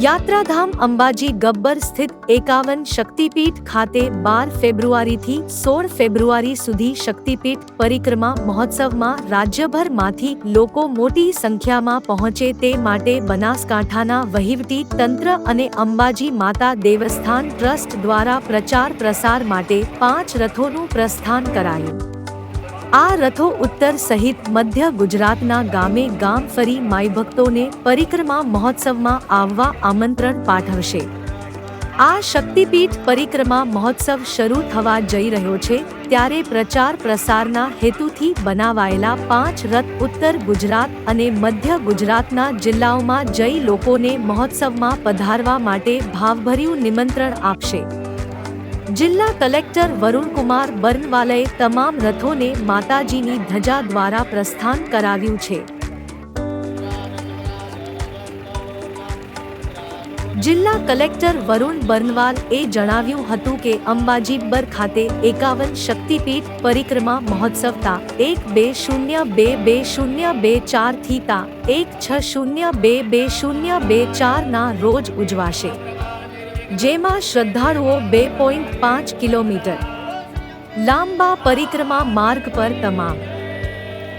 યાત્રાધામ અંબાજી ગબ્બર સ્થિત એકાવન શક્તિપીઠ ખાતે બાર ફેબ્રુઆરીથી સોળ ફેબ્રુઆરી સુધી શક્તિપીઠ પરિક્રમા મહોત્સવમાં રાજ્યભરમાંથી લોકો મોટી સંખ્યામાં પહોંચે તે માટે બનાસકાંઠાના વહીવટી તંત્ર અને અંબાજી માતા દેવસ્થાન ટ્રસ્ટ દ્વારા પ્રચાર પ્રસાર માટે પાંચ રથોનું પ્રસ્થાન કરાયું. આ રથો ઉત્તર સહિત મધ્ય ગુજરાતના ગામે ગામ ફરી માઈ ભક્તોને પરિક્રમા મહોત્સવમાં આવવા આમંત્રણ પાઠવશે. આ શક્તિપીઠ પરિક્રમા મહોત્સવ શરૂ થવા જઈ રહ્યો છે ત્યારે પ્રચાર પ્રસારના હેતુથી બનાવાયેલા પાંચ રથ ઉત્તર ગુજરાત અને મધ્ય ગુજરાતના જિલ્લાઓમાં જઈ લોકોને મહોત્સવમાં પધારવા માટે ભાવભર્યું નિમંત્રણ આપશે. જિલ્લા કલેક્ટર વરુણકુમાર બર્નવાલાએ તમામ રથોને માતાજીની ધજા દ્વારા પ્રસ્થાન કરાવ્યું છે. જિલ્લા કલેક્ટર વરુણ બર્નવાલ એ જણાવ્યું હતું કે અંબાજી બર ખાતે એકાવન શક્તિપીઠ પરિક્રમા મહોત્સવ તા એક બે શૂન્ય બે બે શૂન્ય બે ચારથી તા એક છ શૂન્ય બે બે શૂન્ય બે ચાર ના રોજ ઉજવાશે. જેમાં શ્રદ્ધાળુઓ બે પોઈન્ટ પાંચ કિલોમીટર. લાંબા પરિક્રમા માર્ગ પર તમામ.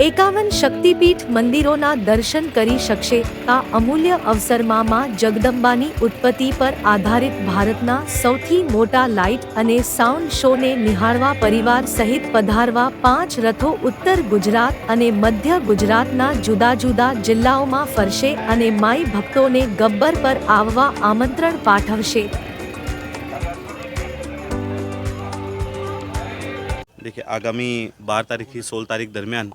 એકાવન શક્તિપીઠ મંદિરોના દર્શન કરી શકશે આ અમૂલ્ય અવસરમાં માં જગદંબાની ઉત્પત્તિ પર આધારિત ભારતના સૌથી મોટા લાઇટ અને સાઉન્ડ શોને નિહાળવા પરિવાર સહિત પધારવા પાંચ રથો ઉત્તર ગુજરાત અને મધ્ય ગુજરાતના જુદા જુદા જિલ્લાઓમાં ફરશે અને માઈ ભક્તોને ગબ્બર પર આવવા આમંત્રણ પાઠવશે देखिए આગામી બાર તારીખથી સોળ તારીખ દરમિયાન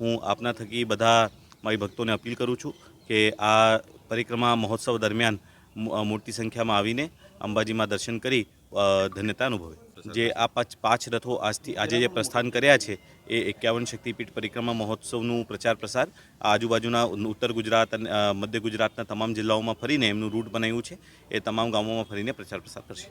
હું આપના થકી બધા મારી ભક્તોને અપીલ કરું છું કે આ પરિક્રમા મહોત્સવ દરમિયાન મોટી સંખ્યામાં આવીને અંબાજીમાં દર્શન કરી ધન્યતા અનુભવે. જે આ પાંચ પાંચ રથો આજથી, આજે જે પ્રસ્થાન કર્યા છે, એ એકાવન શક્તિપીઠ પરિક્રમા મહોત્સવનું પ્રચાર પ્રસાર આજુબાજુના ઉત્તર ગુજરાત અને મધ્ય ગુજરાતના તમામ જિલ્લાઓમાં ફરીને એમનું રૂટ બનાવ્યું છે. એ તમામ ગામોમાં ફરીને પ્રચાર પ્રસાર કરશે.